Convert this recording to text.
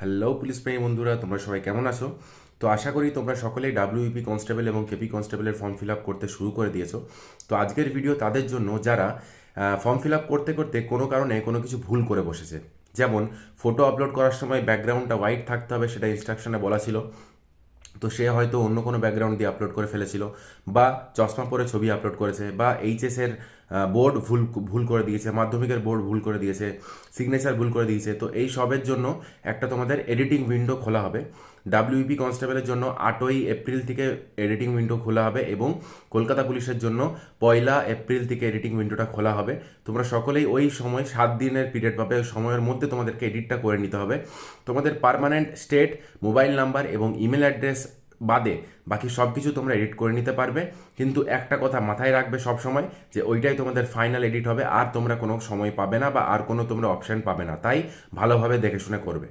Hello police প্রেমী বন্ধুরা, তোমরা সবাই কেমন আছো? তো আশা করি তোমরা সকলেই ডাব্লিউপি কনস্টেবল এবং কেপি কনস্টেবলের ফর্ম ফিল আপ করতে শুরু করে দিয়েছ। তো আজকের ভিডিও তাদের জন্য যারা ফর্ম ফিল আপ করতে করতে কোনো কারণে কোনো কিছু ভুল করে বসেছে। যেমন ফটো আপলোড করার সময় ব্যাকগ্রাউন্ডটা হোয়াইট থাকতে হবে, সেটা ইনস্ট্রাকশনে বলা ছিল। তো সে হয়তো অন্য কোনো ব্যাকগ্রাউন্ড দিয়ে আপলোড করে ফেলেছিল বা চশমা পরে ছবি আপলোড করেছে বা এইচএসের বোর্ড ভুল ভুল করে দিয়েছে, মাধ্যমিকের বোর্ড ভুল করে দিয়েছে সিগনেচার ভুল করে দিয়েছে। তো এই সবের জন্য একটা তোমাদের এডিটিং উইন্ডো খোলা হবে। ডাব্লিউপি কনস্টেবলের জন্য আটই এপ্রিল থেকে এডিটিং উইন্ডো খোলা হবে এবং কলকাতা পুলিশের জন্য পয়লা এপ্রিল থেকে এডিটিং উইন্ডোটা খোলা হবে। তোমরা সকলেই ওই সময় সাত দিনের পিরিয়ড পাবে, ওই সময়ের মধ্যে তোমাদেরকে এডিটটা করে নিতে হবে। তোমাদের পার্মানেন্ট স্টেট মোবাইল নাম্বার এবং ইমেল অ্যাড্রেস বাদে বাকি সব কিছু তোমরা এডিট করে নিতে পারবে। কিন্তু একটা কথা মাথায় রাখবে সব সময় যে ওইটাই তোমাদের ফাইনাল এডিট হবে, আর তোমরা কোনো সময় পাবে না বা আর কোনো তোমরা অপশান পাবে না। তাই ভালোভাবে দেখে শুনে করবে।